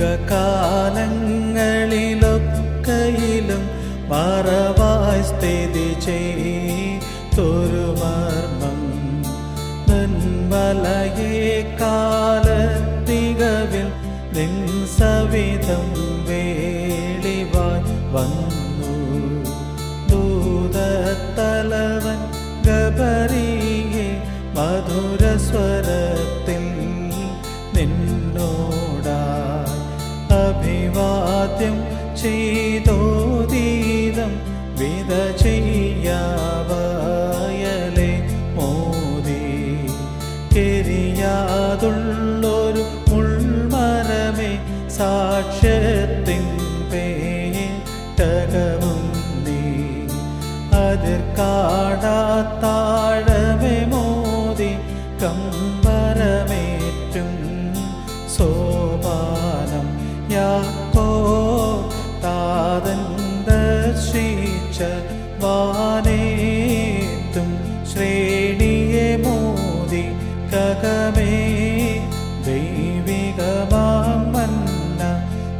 യുഗകാലങ്ങളിലൊക്കയിലും മറവായി സ്ഥിതി ചെയ്തൊരു മർമ്മം. കാല കാലത്തികവിൽ നിൻ സവിധം വേളിവാൻ വന്നു. ദൂതത്തലവൻ ഗബരിയെ മധുരസ്വരത്തിൽ അഭിവാദ്യം ചെയ്തോതീതം വിത ചെയ്യാവയലെ മോദി. എരിയാതുള്ളൊരു മുൾമരമേ സാക്ഷ്യത്തിൻ പേട്ടകവും നീ. അതിർ കാടാത്താഴമേ മോദി കമ്പരമേറ്റും സോപാനം യാക്കോ വാനേത്തും ശ്രേണിയെ മോദി കകമേ ദൈവികമാം മന്ന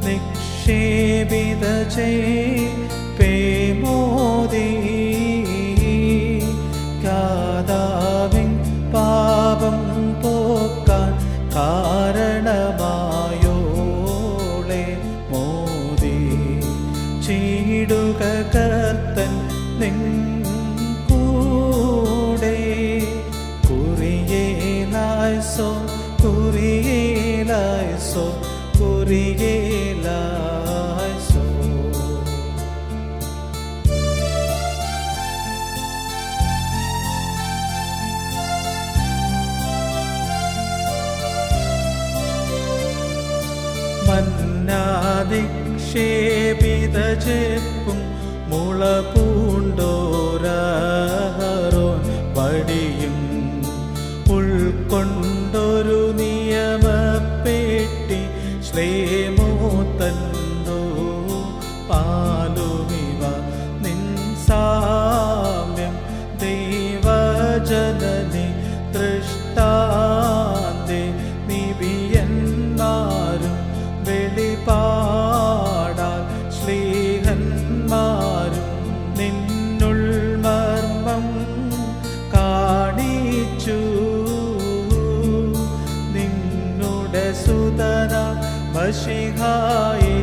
നിക്ഷേപിത പേ മോദി. കുറിയേലായസോ കുറിയേലായസോ കുറിയേലായസോ. മന്നാദിക്ഷേപിത ചെപ്പും മുള ദൈവജനനി ദൃഷ്ടാന്തി നിബിയന്മാരും വെളിപാടാൽ ശ്രീഹന്മാരും നിന്നുൾ മർമ്മം കാണിച്ചു. നിന്നുടെ സുതന വശിഹായി